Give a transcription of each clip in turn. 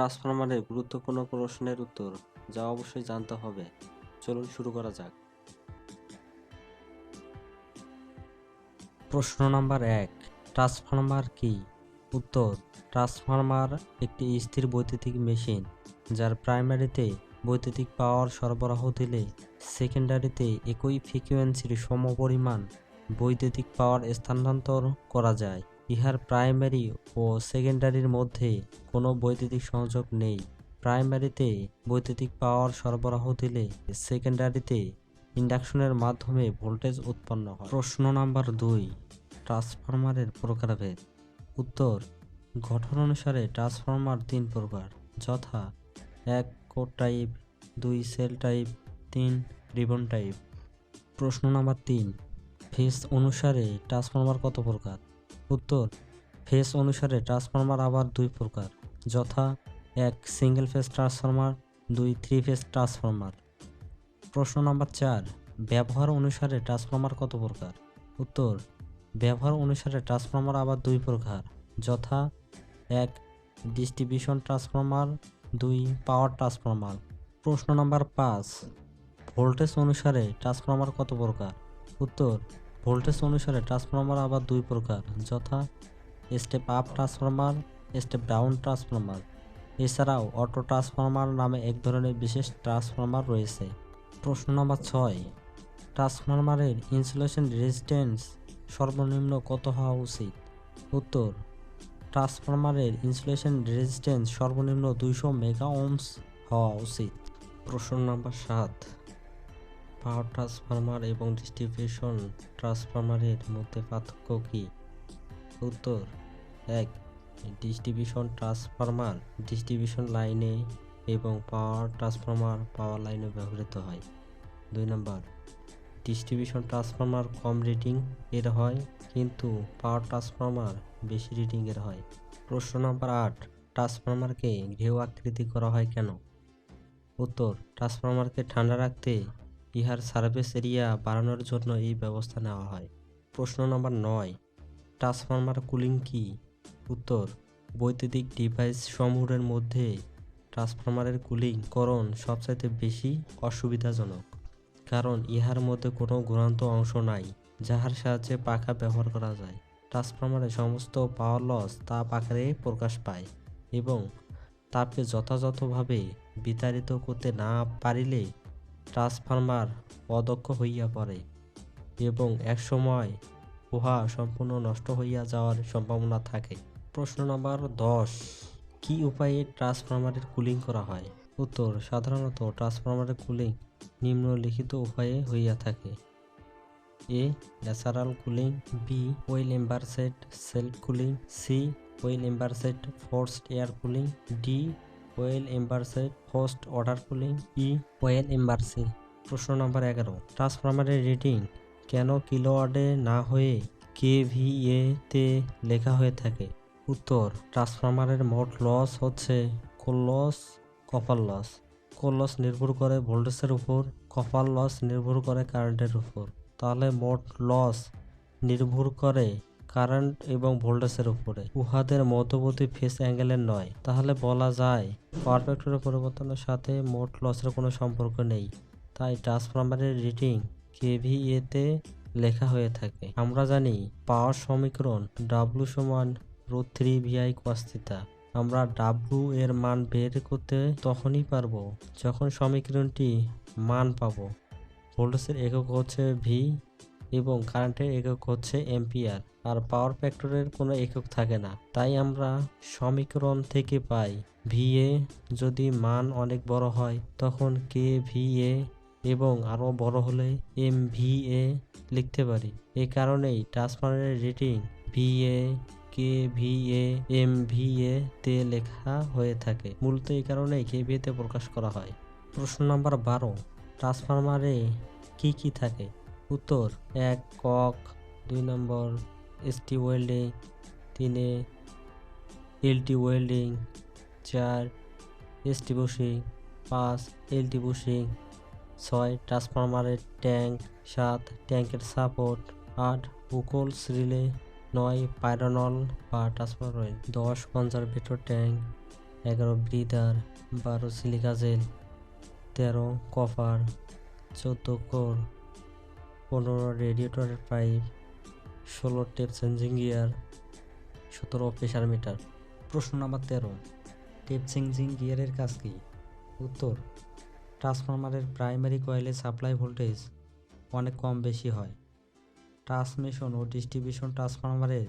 ট্রান্সফরমারের গুরুত্বপূর্ণ প্রশ্নের উত্তর যা অবশ্যই জানতে হবে। চলুন শুরু করা যাক। প্রশ্ন নাম্বার এক, ট্রান্সফরমার কি? উত্তর, ট্রান্সফরমার একটি স্থির বৈদ্যুতিক মেশিন, যার প্রাইমারিতে বৈদ্যুতিক পাওয়ার সরবরাহ দিলে সেকেন্ডারিতে একই ফ্রিকোয়েন্সির সমপরিমাণ বৈদ্যুতিক পাওয়ার স্থানান্তর করা যায়। ইহার প্রাইমারি ও সেকেন্ডারির মধ্যে কোনো বৈদ্যুতিক সংযোগ নেই। প্রাইমারিতে বৈদ্যুতিক পাওয়ার সরবরাহ দিলে সেকেন্ডারিতে ইন্ডাকশনের মাধ্যমে ভোল্টেজ উৎপন্ন হয়। প্রশ্ন নাম্বার দুই ট্রান্সফরমারের প্রকারভেদ। উত্তর, গঠন অনুসারে ট্রান্সফরমার তিন প্রকার, যথা এক কোড টাইপ দুই সেল টাইপ তিন রিবন টাইপ প্রশ্ন নাম্বার তিন ফেস অনুসারে ট্রান্সফরমার কত প্রকার? উত্তর ফেস অনুসারে ট্রান্সফরমার আবার দুই প্রকার, যথা এক সিঙ্গেল ফেস ট্রান্সফরমার, দুই থ্রি ফেস ট্রান্সফরমার। প্রশ্ন নাম্বার চার, ব্যবহার অনুসারে ট্রান্সফরমার কত প্রকার? উত্তর, ব্যবহার অনুসারে ট্রান্সফরমার আবার দুই প্রকার, যথা এক ডিস্ট্রিবিউশন ট্রান্সফরমার, দুই পাওয়ার ট্রান্সফরমার। প্রশ্ন নাম্বার পাঁচ, ভোল্টেজ অনুসারে ট্রান্সফরমার কত প্রকার? উত্তর ভোল্টেজ অনুসারে ট্রান্সফরমার আবার দুই প্রকার, যথা step up transformer step down transformer. এছাড়াও অটো ট্রান্সফরমার নামে এক ধরনের বিশেষ ট্রান্সফরমার রয়েছে। প্রশ্ন নম্বর ছয়, ট্রান্সফরমারের ইনসুলেশন রেজিস্ট্যান্স সর্বনিম্ন কত হওয়া উচিত? উত্তর, ট্রান্সফরমারের ইনসুলেশন রেজিস্ট্যান্স সর্বনিম্ন দুইশো মেগা ওমস হওয়া উচিত। প্রশ্ন নম্বর সাত পাওয়ার ট্রান্সফরমার এবং ডিস্ট্রিবিউশন ট্রান্সফরমারের মধ্যে পার্থক্য কী? উত্তর, এক, ডিস্ট্রিবিউশন ট্রান্সফরমার ডিস্ট্রিবিউশন লাইনে এবং পাওয়ার ট্রান্সফরমার পাওয়ার লাইনে ব্যবহৃত হয়। দুই নম্বর, ডিস্ট্রিবিউশন ট্রান্সফরমার কম রেটিং এর হয়, কিন্তু পাওয়ার ট্রান্সফরমার বেশি রিডিং এর হয়। প্রশ্ন নম্বর আট, ট্রান্সফরমারকে ঘেউ আকৃতি করা হয় কেন? উত্তর, ট্রান্সফরমারকে ঠান্ডা রাখতে ইহার সার্ভিস এরিয়া বাড়ানোর জন্য এই ব্যবস্থা নেওয়া হয়। প্রশ্ন নম্বর নয়, ট্রান্সফরমার কুলিং কি? উত্তর, বৈদ্যুতিক ডিভাইস সমূহের মধ্যে ট্রান্সফরমারের কুলিং করণ সবচাইতে বেশি অসুবিধাজনক, কারণ ইহার মধ্যে কোনো ঘুরান্ত অংশ নাই, যাহার সাহায্যে পাখা ব্যবহার করা যায়। ট্রান্সফরমারের সমস্ত পাওয়ার লস তাপ আকারে প্রকাশ পায় এবং তাপকে যথাযথভাবে বিতাড়িত করতে না পারিলে ট্রান্সফরমার অদক্ষ হইয়া পড়ে এবং একসময় উহা সম্পূর্ণ নষ্ট হইয়া যাওয়ার সম্ভাবনা থাকে। প্রশ্ন নম্বর দশ, কি উপায়ে ট্রান্সফরমারের কুলিং করা হয়? উত্তর, সাধারণত ট্রান্সফরমারের কুলিং নিম্নলিখিত উপায়ে হইয়া থাকে। A, natural cooling, B, oil immersed self cooling, C, oil immersed forced air cooling, D oil immersed forced water cooling E oil immersed? প্রশ্ন নম্বর এগারো। ট্রান্সফরমারের রেটিং কেন কিলোওয়ার্ডে না হয়ে কে কেভিএ তে লেখা হয়ে থাকে? উত্তর, ট্রান্সফরমারের মোট লস হচ্ছে core loss, copper loss. Core loss নির্ভর করে ভোল্টেজের উপর, কপার লস নির্ভর করে কারেন্টের উপর। তাহলে মোট লস নির্ভর করে কারেন্ট এবং ভোল্টেজের উপরে। উহাদের মধ্যবর্তী ফেস অ্যাঙ্গেলের নয়। তাহলে বলা যায়, পাওয়ার ফ্যাক্টরের পরিবর্তনের সাথে মোট লসের কোনো সম্পর্ক নেই। তাই ট্রান্সফরমারের রিডিং কেভিএতে লেখা হয়ে থাকে। আমরা জানি, পাওয়ার সমীকরণ ডাব্লু সমান রুট থ্রি ভিআই কস্তিতা আমরা ডাব্লু এর মান বের করতে তখনই পারব যখন সমীকরণটি মান পাব। ভোল্টেজের একক হচ্ছে ভি এবং কারেন্টের একক হচ্ছে এম্পিয়ার আর পাওয়ার ফ্যাক্টরের কোনো একক থাকে না। তাই আমরা সমীকরণ থেকে পাই ভিএ যদি মান অনেক বড় হয়, তখন কে ভিএ এবং আরও বড় হলে এম ভিএ লিখতে পারি। এ কারণেই ট্রান্সফারের rating VA K VA M VA তে লেখা হয়ে থাকে। মূলত এই কারণেই কে ভিএতে প্রকাশ করা হয়। প্রশ্ন নাম্বার বারো ট্রান্সফরমারে কি কি থাকে? উত্তর, এক কক দুই নম্বর এসটি ওয়েল্ডিং তিনে এলটি ওয়েল্ডিং চার এসটি বুশিং পাঁচ এলটি বুশিং ছয় ট্রান্সফরমারের ট্যাঙ্ক সাত ট্যাঙ্কের সাপোর্ট আট বুকলস রিলে নয় পাইরনল বা ট্রান্সফার অয়েল দশ কনজারভেটর ট্যাঙ্ক এগারো ব্রিদার বারো সিলিকা জেল তেরো কপার চোদ্দ কোর পনেরো রেডিয়েটর পাইপ ষোলো টেপ চেঞ্জিং গিয়ার সতেরো প্রেশার মিটার প্রশ্ন নাম্বার তেরো টেপ চেঞ্জিং গিয়ারের কাজ কি? উত্তর ট্রান্সফরমারের প্রাইমারি কয়েলে সাপ্লাই ভোল্টেজ অনেক কম বেশি হয়। ট্রান্সমিশন ও ডিস্ট্রিবিউশন ট্রান্সফরমারের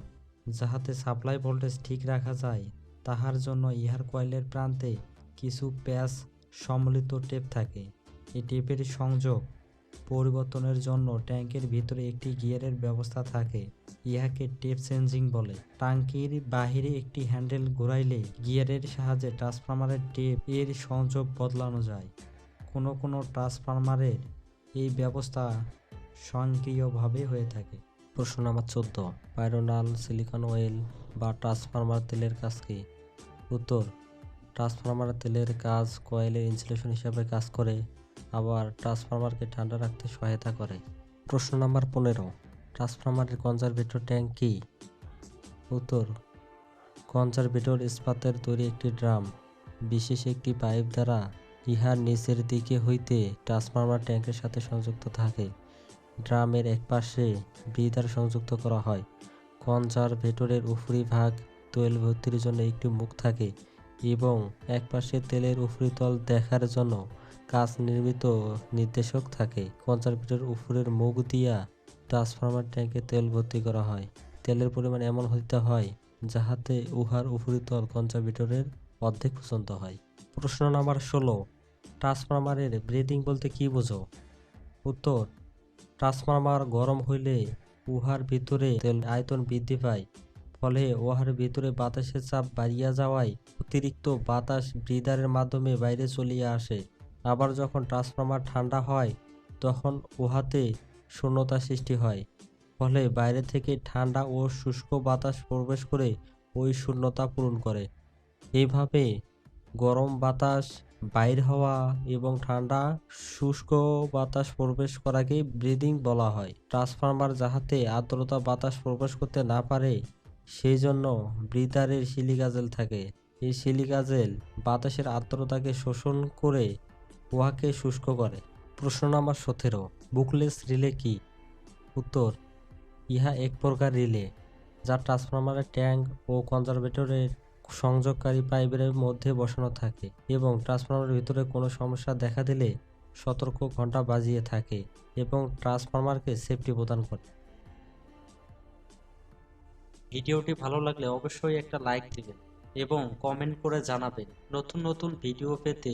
যাহাতে সাপ্লাই ভোল্টেজ ঠিক রাখা যায়, তাহার জন্য ইহার কয়েলের প্রান্তে কিছু প্যাচ সম্মিলিত টেপ থাকে। এই টেপের সংযোগ পরিবর্তনের জন্য ট্যাঙ্কের ভিতরে একটি গিয়ারের ব্যবস্থা থাকে। ইহাকে টেপ চেঞ্জিং বলে। টাঙ্কির বাহিরে একটি হ্যান্ডেল ঘোরাইলে গিয়ারের সাহায্যে ট্রান্সফরমারের টেপ এর সংযোগ বদলানো যায়। কোনো কোনো ট্রান্সফরমারের এই ব্যবস্থা স্বয়ংক্রিয়ভাবে হয়ে থাকে। প্রশ্ন নাম্বার চোদ্দ। পাইরোনাল সিলিকন অয়েল বা ট্রান্সফরমার তেলের কাজ কি? উত্তর, ট্রান্সফরমার তেলের কাজ কয়েলের ইনসুলেশন হিসাবে কাজ করে। আবার ট্রান্সফরমারকে ঠান্ডা রাখতে সহায়তা করে। প্রশ্ন নাম্বার পনেরো, ট্রান্সফরমারের কনজারভেটর ট্যাঙ্ক কি? উত্তর, কনজারভেটর ইস্পাতের তৈরি একটি ড্রাম, বিশেষ একটি পাইপ দ্বারা ইহার নিচের দিকে হইতে ট্রান্সফরমার ট্যাঙ্কের সাথে সংযুক্ত থাকে। ড্রামের একপাশে ব্রিদার সংযুক্ত করা হয়। কনজারভেটরের উপরিভাগ তৈল ভর্তির জন্য একটি মুখ থাকে এবং একপাশে তেলের উপরিতল দেখার জন্য কাজ নির্মিত নির্দেশক থাকে। কনজারভেটর উপরের মুখ দিয়া ট্রান্সফরমার ট্যাঙ্কে তেল ভর্তি করা হয়। তেলের পরিমাণ এমন হইতে হয়, যাহাতে উহার উপরিতল কনজারভেটরের অর্ধেক পর্যন্ত হয়। প্রশ্ন নাম্বার ষোলো। ট্রান্সফরমারের ব্রিদিং বলতে কি বোঝো? উত্তর, ট্রান্সফরমার গরম হইলে উহার ভিতরে তেল আয়তন বৃদ্ধি পায়, ফলে উহার ভিতরে বাতাসের চাপ বাড়িয়া যাওয়ায় অতিরিক্ত বাতাস ব্রিদারের মাধ্যমে বাইরে চলিয়া আসে। আবার যখন ট্রান্সফরমার ঠান্ডা হয়, তখন উহাতে শূন্যতা সৃষ্টি হয়। ফলে বাইরে থেকে ঠান্ডা ও শুষ্ক বাতাস প্রবেশ করে ওই শূন্যতা পূরণ করে। এইভাবে গরম বাতাস বাইর হওয়া এবং ঠান্ডা, শুষ্ক বাতাস প্রবেশ করাকে ব্রিদিং বলা হয়। ট্রান্সফরমার যাহাতে আর্দ্রতা বাতাস প্রবেশ করতে না পারে সেই জন্য ব্রিদারের সিলিকা জেল থাকে। এই সিলিকা জেল বাতাসের আর্দ্রতাকে শোষণ করে উহাকে শুষ্ক করে। প্রশ্ন নাম্বার সতেরো। বুকলেস রিলে কি? উত্তর, ইহা এক প্রকার রিলে, যা ট্রান্সফরমারের ট্যাঙ্ক ও কনজারভেটরের সংযোগকারী পাইপের মধ্যে বসানো থাকে এবং ট্রান্সফরমারের ভিতরে কোনো সমস্যা দেখা দিলে সতর্ক ঘণ্টা বাজিয়ে থাকে এবং ট্রান্সফরমারকে সেফটি প্রদান করে। ভিডিওটি ভালো লাগলে অবশ্যই একটা লাইক দিবেন এবং কমেন্ট করে জানাবেন। নতুন নতুন ভিডিও পেতে